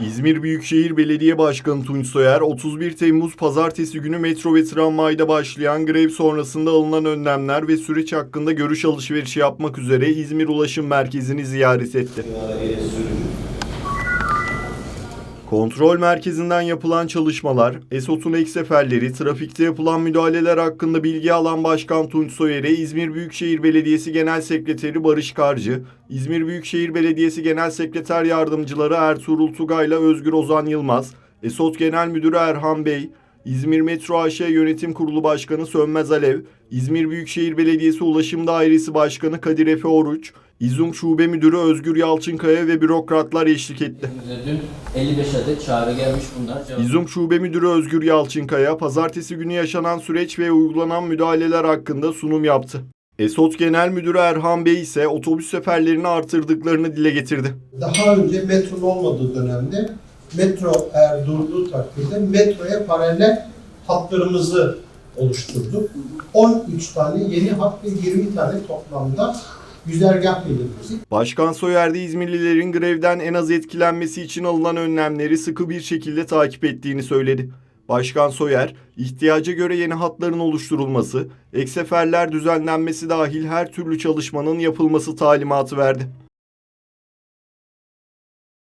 İzmir Büyükşehir Belediye Başkanı Tunç Soyer, 31 Temmuz Pazartesi günü metro ve tramvayda başlayan grev sonrasında alınan önlemler ve süreç hakkında görüş alışverişi yapmak üzere İzmir Ulaşım Merkezi'ni ziyaret etti. Kontrol merkezinden yapılan çalışmalar, Esot'un ek seferleri, trafikte yapılan müdahaleler hakkında bilgi alan Başkan Tunç Soyer'e İzmir Büyükşehir Belediyesi Genel Sekreteri Barış Karcı, İzmir Büyükşehir Belediyesi Genel Sekreter Yardımcıları Ertuğrul Tugay ile Özgür Ozan Yılmaz, Esot Genel Müdürü Erhan Bey, İzmir Metro AŞ Yönetim Kurulu Başkanı Sönmez Alev, İzmir Büyükşehir Belediyesi Ulaşım Dairesi Başkanı Kadir Efe Oruç, İzum Şube Müdürü Özgür Yalçınkaya ve bürokratlar eşlik etti. Dün 55 adet çağrı gelmiş bunlar. Cevap İzum Şube Müdürü Özgür Yalçınkaya, pazartesi günü yaşanan süreç ve uygulanan müdahaleler hakkında sunum yaptı. Esot Genel Müdürü Erhan Bey ise otobüs seferlerini artırdıklarını dile getirdi. Daha önce metronun olmadığı dönemde metro eğer durduğu takdirde metroya paralel hatlarımızı oluşturduk. 13 tane yeni hat ve 20 tane toplamda güzergah belirledik. Başkan Soyer de İzmirlilerin grevden en az etkilenmesi için alınan önlemleri sıkı bir şekilde takip ettiğini söyledi. Başkan Soyer, ihtiyaca göre yeni hatların oluşturulması, ek seferler düzenlenmesi dahil her türlü çalışmanın yapılması talimatı verdi.